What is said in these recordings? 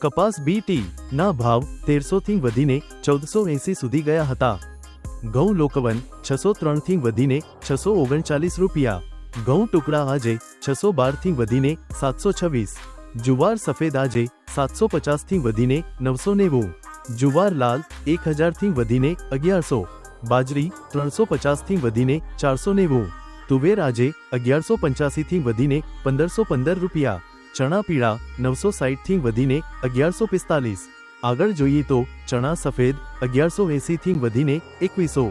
કપાસ બીટી ના ભાવ તેરસોથી વધીને ચૌદસો એંસી સુધી ગયા હતા. ઘઉં લોકવન છસો ત્રણથી વધીને છસો ઓગણચાલીસ રૂપિયા. ઘઉં ટુકડા આજે છસો બારથી વધીને સાતસો છવ્વીસ. જુવાર સફેદ આજે સાતસો પચાસથી વધીને નવસો નેવું. જુવાર લાલ એક હજારથી વધીને અગિયારસો. બાજરી ત્રણસો પચાસથી વધીને ચારસો નેવું. તુવેર આજે અગિયારસો પંચ્યાસીથી વધીને પંદરસો પંદર રૂપિયા. ચણા પીળા નવસો સાઠથી વધીને અગિયારસો પિસ્તાલીસ આગળ જોઈએ તો ચણા સફેદ અગિયારસો એંસી થી વધીને એકવીસો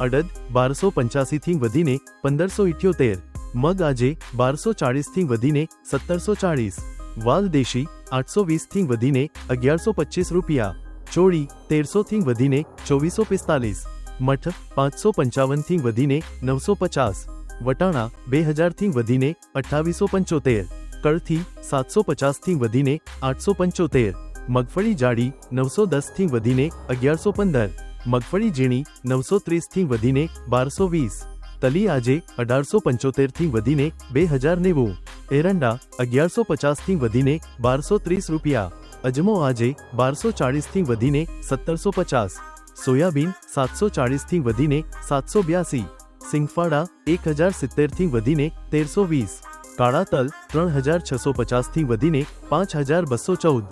અડદ બારસો પંચ્યાસી થી વધીને પંદરસો ઇઠ્યોતેર મગ આજે બારસો ચાળીસથી વધીને સત્તરસો ચાળીસ વાલ દેશી આઠસો વીસથી વધીને અગિયારસો પચીસ રૂપિયા ચોળી તેરસો થી વધીને ચોવીસો પિસ્તાલીસ મઠ પાંચસો પંચાવનથી વધીને નવસો પચાસ વટાણા બે હજારથી વધીને અઠ્ઠાવીસો પંચોતેર કળથી સાતસો પચાસથી વધીને આઠસો પંચોતેર, મગફળી જાડી નવસો દસથી વધીને અગિયારસો પંદર, મગફળી ઝીણી નવસો ત્રીસથી વધીને બારસો વીસ, તલી આજે અઢારસો પંચોતેરથી વધીને બે હજાર નેવું, એરંડા અગિયારસો પચાસથી વધીને બારસો ત્રીસ રૂપિયા, અજમો આજે બારસો ચાળીસથી વધીને સત્તરસો પચાસ, સોયાબીન સાતસો ચાળીસથી વધીને સાતસો બ્યાસી, સિંગફાડા એક હજાર સિત્તેરથી વધીને તેરસો વીસ કાળા તલ ત્રણ હજાર છસો પચાસથી વધીને પાંચ હજાર બસો ચૌદ.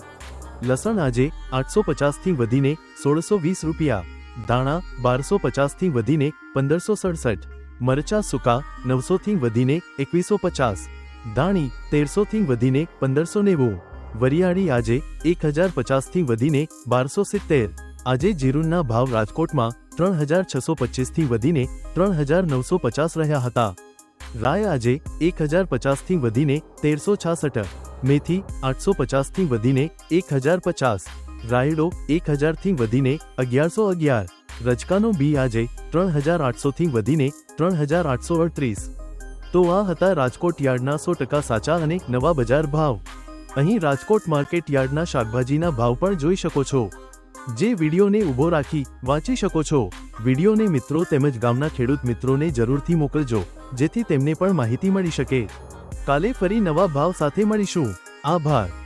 લસણ આજે આઠસો પચાસથી વધીને સોળસો વીસ રૂપિયા. દાણા બારસો પચાસથી વધીને પંદરસો સડસઠ. મરચા સૂકા નવસોથી વધીને એકવીસો પચાસ. ધાણી તેરસોથી વધીને પંદરસો નેવું. વરિયાળી આજે એક હજાર પચાસથી વધીને બારસો સિત્તેર. આજે જીરુનના ભાવ રાજકોટમાં ત્રણ હજાર છસો પચીસથી વધીને ત્રણ હજાર નવસો પચાસ રહ્યા હતા. રાય આજે એક હજાર પચાસથી વધીને તેરસો છાસઠ, મેથી આઠસો પચાસથી વધીને એક હજાર પચાસ, રાયડો એક હજારથી વધીને અગિયારસો અગિયાર, રજકાનો બી આજે ત્રણ હજાર આઠસોથી વધીને ત્રણ હજાર આઠસો અડત્રીસ. તો આ હતા રાજકોટ યાર્ડના સો ટકા સાચા અને નવા બજાર ભાવ. અહીં રાજકોટ માર્કેટ યાર્ડના શાકભાજીના ભાવ પણ જોઈ શકો છો. જે વિડીયોને ઊભો રાખી વાંચી શકો છો. વિડીયોને મિત્રો તેમજ ગામના ખેડૂત મિત્રોને જરૂરથી મોકલજો, જેથી તેમને પણ માહિતી મળી શકે. કાલે ફરી નવા ભાવ સાથે મળીશું. આભાર.